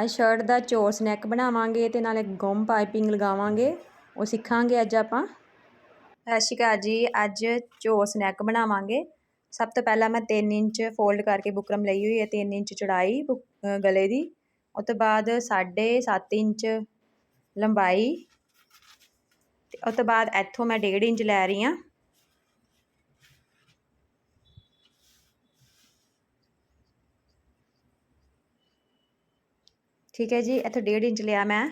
ਅੱਜ ਸ਼ਰਟ ਦਾ ਚੋਰਸ ਨੈਕ ਬਣਾਵਾਂਗੇ ਤੇ ਨਾਲੇ ਗੁੰਮ ਪਾਈਪਿੰਗ ਲਗਾਵਾਂਗੇ, ਉਹ ਸਿੱਖਾਂਗੇ ਅੱਜ ਆਪਾਂ। ਸਤਿ ਸ਼੍ਰੀ ਅਕਾਲ ਜੀ, ਅੱਜ ਚੋਰਸ ਨੈਕ ਬਣਾਵਾਂਗੇ। ਸਭ ਤੋਂ ਪਹਿਲਾਂ ਮੈਂ 3 ਇੰਚ ਫੋਲਡ ਕਰਕੇ ਬੁਕਰਮ ਲਈ ਹੋਈ ਹੈ 3 ਇੰਚ ਚੌੜਾਈ ਗਲੇ ਦੀ। ਉਸ ਤੋਂ ਬਾਅਦ 7.5 ਇੰਚ ਲੰਬਾਈ ਤੇ ਉਸ ਤੋਂ ਬਾਅਦ ਇੱਥੋਂ ਮੈਂ 1.5 ਇੰਚ ਲੈ ਰਹੀ ਹਾਂ। ਠੀਕ ਹੈ ਜੀ, ਇੱਥੋਂ 1.5 ਇੰਚ ਲਿਆ ਮੈਂ।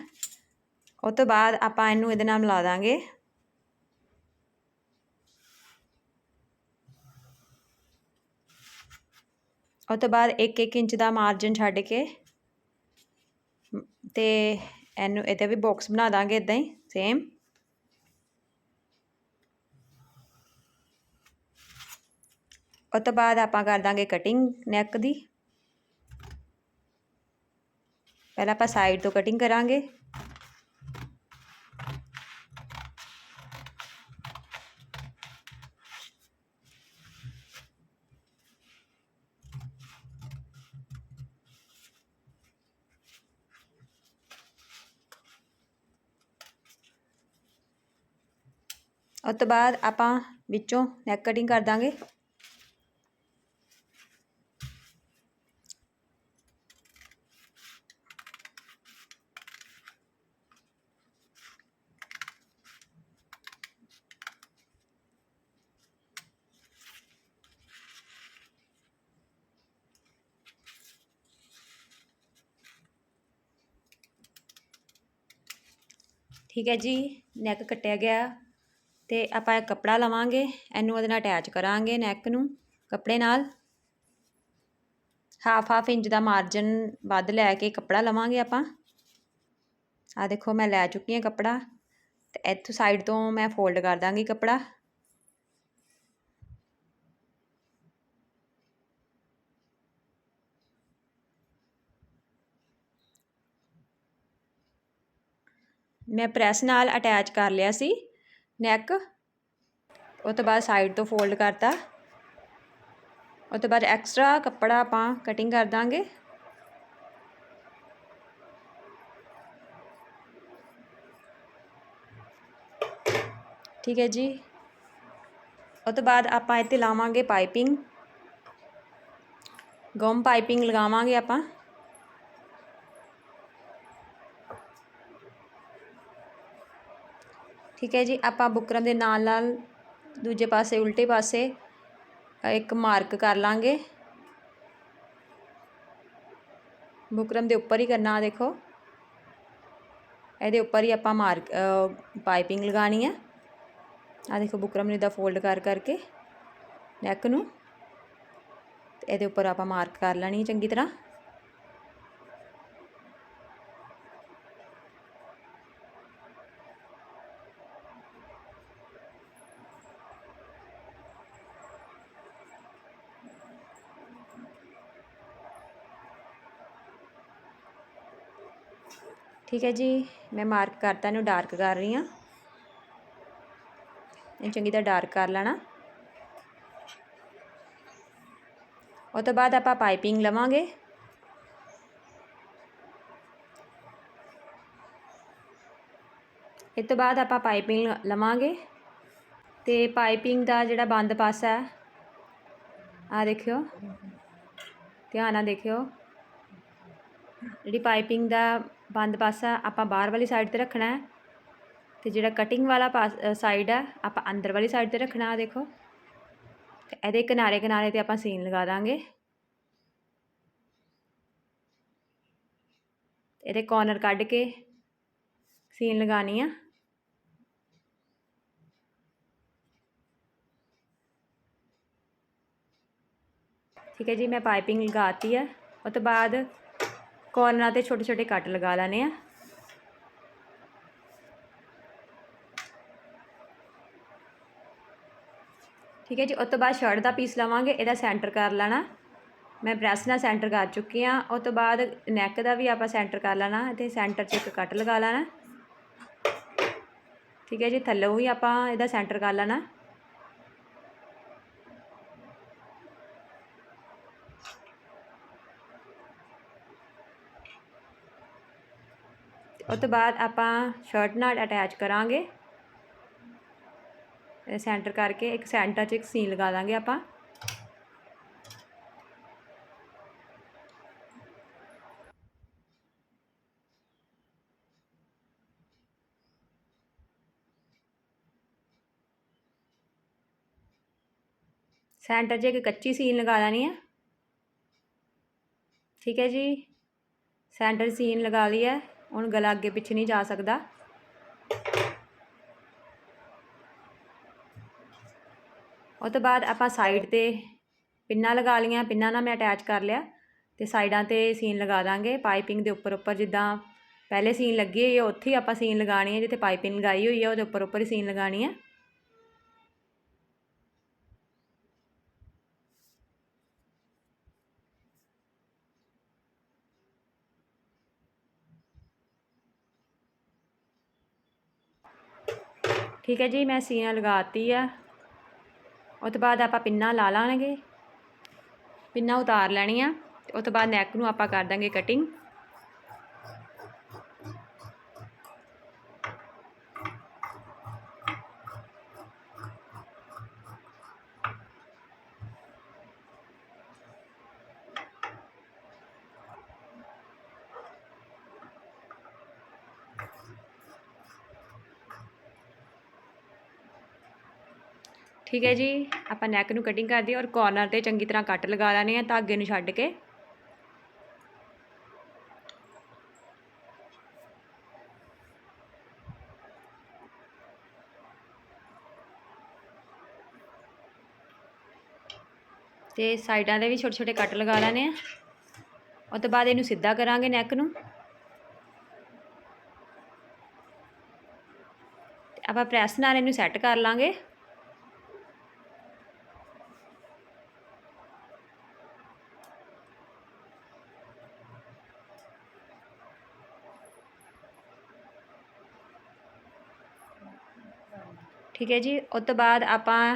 ਉਸ ਤੋਂ ਬਾਅਦ ਆਪਾਂ ਇਹਨੂੰ ਇਹਦੇ ਨਾਲ ਮਿਲਾ ਦਾਂਗੇ। ਉਸ ਤੋਂ ਬਾਅਦ 1-1 ਇੰਚ ਦਾ ਮਾਰਜਨ ਛੱਡ ਕੇ ਤੇ ਇਹਨੂੰ ਇਹਦੇ ਵੀ ਬਾਕਸ ਬਣਾ ਦਾਂਗੇ ਇਦਾਂ ਹੀ ਸੇਮ ਉਸ ਤੋਂ ਬਾਅਦ ਆਪਾਂ ਕਰ ਦਾਂਗੇ ਕਟਿੰਗ ਨੈਕ ਦੀ। ਪਹਿਲਾਂ ਆਪਾਂ ਸਾਈਡ ਤੋਂ ਕਟਿੰਗ ਕਰਾਂਗੇ ਉਸ ਤੋਂ ਬਾਅਦ ਆਪਾਂ ਵਿੱਚੋਂ ਨੈਕ ਕਟਿੰਗ ਕਰ ਦਾਂਗੇ ਠੀਕ ਹੈ ਜੀ ਨੈਕ ਕੱਟਿਆ ਗਿਆ ਅਤੇ ਆਪਾਂ ਇਹ ਕੱਪੜਾ ਲਵਾਂਗੇ, ਇਹਨੂੰ ਉਹਦੇ ਨਾਲ ਅਟੈਚ ਕਰਾਂਗੇ ਨੈਕ ਨੂੰ, ਕੱਪੜੇ ਨਾਲ। ਹਾਫ ਹਾਫ ਇੰਚ ਦਾ ਮਾਰਜਨ ਵੱਧ ਲੈ ਕੇ ਕੱਪੜਾ ਲਵਾਂਗੇ ਆਪਾਂ। ਆ ਦੇਖੋ ਮੈਂ ਲੈ ਚੁੱਕੀ ਹਾਂ ਕੱਪੜਾ ਤੇ ਇੱਥੋਂ ਸਾਈਡ ਤੋਂ ਮੈਂ ਫੋਲਡ ਕਰ ਦਾਂਗੀ ਕੱਪੜਾ। ਮੈਂ ਪ੍ਰੈਸ ਨਾਲ ਅਟੈਚ ਕਰ ਲਿਆ ਸੀ ਨੈਕ। ਉਹ ਤੋਂ ਬਾਅਦ ਸਾਈਡ ਤੋਂ ਫੋਲਡ ਕਰਤਾ। ਉਹ ਤੋਂ ਬਾਅਦ ਐਕਸਟਰਾ ਕੱਪੜਾ ਆਪਾਂ ਕਟਿੰਗ ਕਰ ਦਾਂਗੇ। ਠੀਕ ਹੈ ਜੀ। ਉਹ ਤੋਂ ਬਾਅਦ ਆਪਾਂ ਇੱਥੇ ਲਾਵਾਂਗੇ ਪਾਈਪਿੰਗ। ਗਮ ਪਾਈਪਿੰਗ ਲਗਾਵਾਂਗੇ ਆਪਾਂ। ਠੀਕ ਹੈ ਜੀ, ਆਪਾਂ ਬੁਕਰਮ ਦੇ ਨਾਲ ਨਾਲ ਦੂਜੇ ਪਾਸੇ, ਉਲਟੇ ਪਾਸੇ ਇੱਕ ਮਾਰਕ ਕਰ ਲਾਂਗੇ। ਬੁਕਰਮ ਦੇ ਉੱਪਰ ਹੀ ਕਰਨਾ ਦੇਖੋ। ਇਹਦੇ ਉੱਪਰ ਹੀ ਆਪਾਂ ਮਾਰਕ ਪਾਈਪਿੰਗ ਲਗਾਣੀ ਹੈ ਆ। ਦੇਖੋ ਬੁਕਰਮ ਨੇ ਦਾ ਫੋਲਡ ਕਰ ਕਰਕੇ ਨੈਕ ਨੂੰ। ਤੇ ਇਹਦੇ ਉੱਪਰ ਆਪਾਂ ਮਾਰਕ ਕਰ ਲੈਣੀ ਚੰਗੀ ਤਰ੍ਹਾਂ। ਠੀਕ ਹੈ ਜੀ, ਮੈਂ ਮਾਰਕ ਕਰਤਾ ਇਹਨੂੰ ਡਾਰਕ ਕਰ ਰਹੀ ਹਾਂ। ਇਹਨੂੰ ਚੰਗੀ ਤਰ੍ਹਾਂ ਡਾਰਕ ਕਰ ਲੈਣਾ। ਉਹ ਤੋਂ ਬਾਅਦ ਆਪਾਂ ਪਾਈਪਿੰਗ ਲਵਾਂਗੇ। ਇਸ ਤੋਂ ਬਾਅਦ ਆਪਾਂ ਪਾਈਪਿੰਗ ਲਵਾਂਗੇ। ਤੇ ਪਾਈਪਿੰਗ ਦਾ ਜਿਹੜਾ ਬੰਦ ਪਾਸਾ ਹੈ ਆ ਦੇਖਿਓ। ਧਿਆਨ ਨਾਲ ਦੇਖਿਓ। ਜਿਹੜੀ ਪਾਈਪਿੰਗ ਦਾ ਬੰਦ ਪਾਸਾ ਆਪਾਂ ਬਾਹਰ ਵਾਲੀ ਸਾਈਡ ਤੇ ਰੱਖਣਾ ਹੈ ਤੇ ਜਿਹੜਾ ਕਟਿੰਗ ਵਾਲਾ ਸਾਈਡ ਹੈ ਆਪਾਂ ਅੰਦਰ ਵਾਲੀ ਸਾਈਡ ਤੇ ਰੱਖਣਾ ਆ ਦੇਖੋ। ਤੇ ਇਹਦੇ ਕਿਨਾਰੇ ਕਿਨਾਰੇ ਤੇ ਆਪਾਂ ਸੀਨ ਲਗਾ ਦਾਂਗੇ। ਇਹਦੇ ਕੋਰਨਰ ਕੱਢ ਕੇ ਸੀਨ ਲਗਾਣੀ ਆ। ਠੀਕ ਹੈ ਜੀ, ਮੈਂ ਪਾਈਪਿੰਗ ਲਗਾਤੀ ਹੈ ਉਸ ਤੋਂ ਬਾਅਦ ਕੋਰਨਰਾਂ ਤੇ ਛੋਟੇ ਛੋਟੇ ਕੱਟ ਲਗਾ ਲੈਣੇ ਆ। ਠੀਕ ਹੈ ਜੀ, ਉਸ ਤੋਂ ਬਾਅਦ ਸ਼ਰਟ ਦਾ ਪੀਸ ਲਵਾਂਗੇ, ਇਹਦਾ ਸੈਂਟਰ ਕਰ ਲੈਣਾ। ਮੈਂ ਪ੍ਰੈਸ ਨਾਲ ਸੈਂਟਰ ਕਰ ਚੁੱਕੀ ਆ ਉਸ ਤੋਂ ਬਾਅਦ ਨੈਕ ਦਾ ਵੀ ਆਪਾਂ ਸੈਂਟਰ ਕਰ ਲੈਣਾ ਤੇ ਸੈਂਟਰ 'ਚ ਇੱਕ ਕੱਟ ਲਗਾ ਲੈਣਾ। ਠੀਕ ਹੈ ਜੀ, ਥੱਲੋਂ ਹੀ ਆਪਾਂ ਇਹਦਾ ਸੈਂਟਰ ਕਰ ਲੈਣਾ। ਉਸ ਤੋਂ ਬਾਅਦ ਆਪਾਂ ਸ਼ਰਟ ਨਾਲ ਅਟੈਚ ਕਰਾਂਗੇ ਸੈਂਟਰ ਕਰਕੇ ਇੱਕ ਸੈਂਟਰ 'ਚ ਇੱਕ ਸੀਨ ਲਗਾ ਦਾਂਗੇ ਆਪਾਂ ਸੈਂਟਰ 'ਚ ਇੱਕ ਕੱਚੀ ਸੀਨ ਲਗਾ ਲੈਣੀ ਹੈ ਠੀਕ ਹੈ ਜੀ ਸੈਂਟਰ ਸੀਨ ਲਗਾ ਲਈ ਹੈ ਹੁਣ ਗਲਾ ਅੱਗੇ ਪਿੱਛੇ ਨਹੀਂ ਜਾ ਸਕਦਾ। ਉਹ ਤੋਂ ਬਾਅਦ ਆਪਾਂ ਸਾਈਡ ਤੇ ਪਿੰਨਾਂ ਲਗਾ ਲੀਆਂ ਪਿੰਨਾਂ ਨਾਲ ਮੈਂ ਅਟੈਚ ਕਰ ਲਿਆ ਤੇ ਸਾਈਡਾਂ ਤੇ ਸੀਨ ਲਗਾ ਦਾਂਗੇ। ਪਾਈਪਿੰਗ ਦੇ ਉੱਪਰ ਉੱਪਰ ਜਿੱਦਾਂ ਪਹਿਲੇ ਸੀਨ ਲੱਗੀ ਹੋਈ ਹੈ ਉੱਥੇ ਹੀ ਆਪਾਂ ਸੀਨ ਲਗਾਣੀ ਹੈ ਜਿੱਥੇ ਪਾਈਪਿੰਗ ਲਗਾਈ ਹੋਈ ਹੈ ਉਹਦੇ ਉੱਪਰ ਉੱਪਰ ਹੀ ਸੀਨ ਲਗਾਣੀ ਹੈ ਠੀਕ ਹੈ ਜੀ, ਮੈਂ ਸੀਨਾ ਲਗਾਤੀ ਆ। ਉਹ ਤੋਂ ਬਾਅਦ ਆਪਾਂ ਪਿੰਨਾ ਲਾ ਲਾਂਗੇ। ਪਿੰਨਾ ਉਤਾਰ ਲੈਣੀਆਂ। ਤੇ ਉਸ ਤੋਂ ਬਾਅਦ ਨੈਕ ਨੂੰ ਆਪਾਂ ਕਰ ਦਾਂਗੇ ਕਟਿੰਗ ਠੀਕ ਹੈ ਜੀ, ਆਪਾਂ ਨੈਕ ਨੂੰ ਕਟਿੰਗ ਕਰਦੇ ਹਾਂ ਔਰ ਕਾਰਨਰ ਤੇ ਚੰਗੀ ਤਰ੍ਹਾਂ ਕੱਟ ਲਗਾ ਲੈਣੇ ਆ ਧਾਗੇ ਨੂੰ ਛੱਡ ਕੇ। ਤੇ ਸਾਈਡਾਂ ਦੇ ਵੀ ਛੋਟੇ ਛੋਟੇ ਕੱਟ ਲਗਾ ਲੈਣੇ ਆ। ਉਸ ਤੋਂ ਬਾਅਦ ਇਹਨੂੰ ਸਿੱਧਾ ਕਰਾਂਗੇ ਨੈਕ ਨੂੰ। ਆਪਾਂ ਪ੍ਰੈਸ ਨਾਲ ਇਹਨੂੰ ਸੈੱਟ ਕਰ ਲਾਂਗੇ। ਠੀਕ ਹੈ ਜੀ, ਉਸ ਤੋਂ ਬਾਅਦ ਆਪਾਂ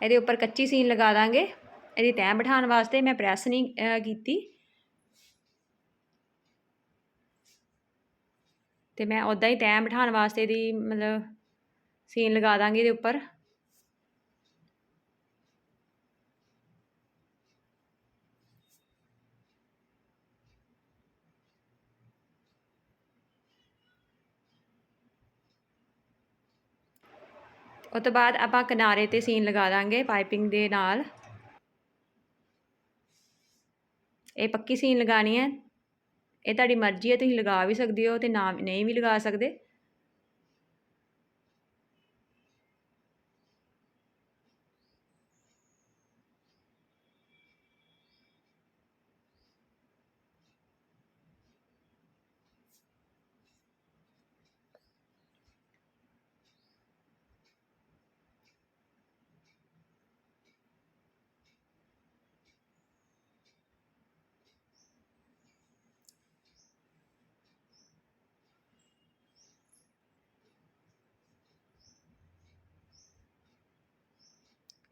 ਇਹਦੇ ਉੱਪਰ ਕੱਚੀ ਸੀਨ ਲਗਾ ਦਾਂਗੇ। ਇਹਦੀ ਤੈਅ ਬਿਠਾਉਣ ਵਾਸਤੇ ਮੈਂ ਪ੍ਰੈਸ ਨਹੀਂ ਕੀਤੀ। ਤੇ ਮੈਂ ਉਦਾਂ ਹੀ ਤੈਅ ਬਿਠਾਉਣ ਵਾਸਤੇ ਦੀ ਮਤਲਬ ਸੀਨ ਲਗਾ ਦਾਂਗੇ ਇਹਦੇ ਉੱਪਰ। ਉਹ ਤੋਂ ਬਾਅਦ ਆਪਾਂ ਕਿਨਾਰੇ ਤੇ ਸੀਨ ਲਗਾ ਦਾਂਗੇ ਪਾਈਪਿੰਗ ਦੇ ਨਾਲ। ਇਹ ਪੱਕੀ ਸੀਨ ਲਗਾਣੀ ਹੈ। ਇਹ ਤੁਹਾਡੀ ਮਰਜ਼ੀ ਹੈ, ਤੁਸੀਂ ਲਗਾ ਵੀ ਸਕਦੇ ਹੋ ਤੇ ਨਾ ਨਹੀਂ ਵੀ ਲਗਾ ਸਕਦੇ।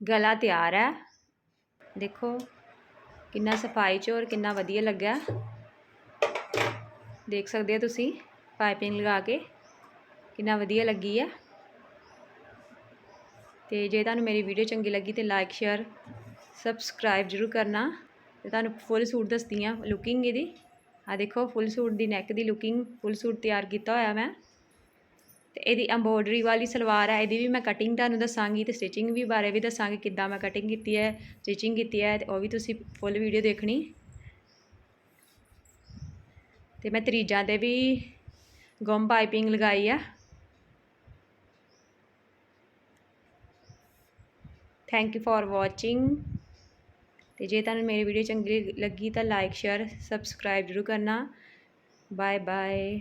ਗਲਾ ਤਿਆਰ ਹੈ। ਦੇਖੋ, ਕਿੰਨਾ ਸਫ਼ਾਈ ਚ ਔਰ ਕਿੰਨਾ ਵਧੀਆ ਲੱਗਾ ਦੇਖ ਸਕਦੇ ਹੋ ਤੁਸੀਂ ਪਾਈਪਿੰਗ ਲਗਾ ਕੇ ਕਿੰਨਾ ਵਧੀਆ ਲੱਗੀ ਹੈ। ਤੇ ਜੇ ਤੁਹਾਨੂੰ ਮੇਰੀ ਵੀਡੀਓ ਚੰਗੀ ਲੱਗੀ ਤੇ ਲਾਈਕ ਸ਼ੇਅਰ ਸਬਸਕ੍ਰਾਈਬ ਜ਼ਰੂਰ ਕਰਨਾ। ਤੇ ਤੁਹਾਨੂੰ ਫੁੱਲ ਸੂਟ ਦੱਸਦੀ ਆ ਲੁਕਿੰਗ ਇਹਦੀ। ਆ ਦੇਖੋ ਫੁੱਲ ਸੂਟ ਦੀ ਨੈਕ ਦੀ ਲੁਕਿੰਗ ਫੁੱਲ ਸੂਟ ਤਿਆਰ ਕੀਤਾ ਹੋਇਆ ਮੈਂ। ਤੇ ਇਹਦੀ ਐਮਬੋਡਰੀ ਵਾਲੀ ਸਲਵਾਰ ਹੈ ਇਹਦੀ ਵੀ ਮੈਂ ਕਟਿੰਗ ਤੁਹਾਨੂੰ ਦੱਸਾਂਗੀ ਤੇ ਸਟਿਚਿੰਗ ਵੀ ਬਾਰੇ ਵੀ ਦੱਸਾਂਗੀ ਕਿੱਦਾਂ ਮੈਂ ਕਟਿੰਗ ਕੀਤੀ ਹੈ ਸਟਿਚਿੰਗ ਕੀਤੀ ਹੈ ਤੇ ਉਹ ਵੀ ਤੁਸੀਂ ਫੁੱਲ ਵੀਡੀਓ ਦੇਖਣੀ। ਤੇ ਮੈਂ ਤਰੀਜਾਂ ਤੇ ਵੀ ਗਮ ਪਾਈਪਿੰਗ ਲਗਾਈ ਆ। ਥੈਂਕ ਯੂ ਫॉर ਵਾਚਿੰਗ ਤੇ ਜੇ ਤੁਹਾਨੂੰ ਮੇਰੀ ਵੀਡੀਓ ਚੰਗੀ ਲੱਗੀ ਤਾਂ ਲਾਈਕ ਸ਼ੇਅਰ ਸਬਸਕ੍ਰਾਈਬ ਜ਼ਰੂਰ ਕਰਨਾ। Bye bye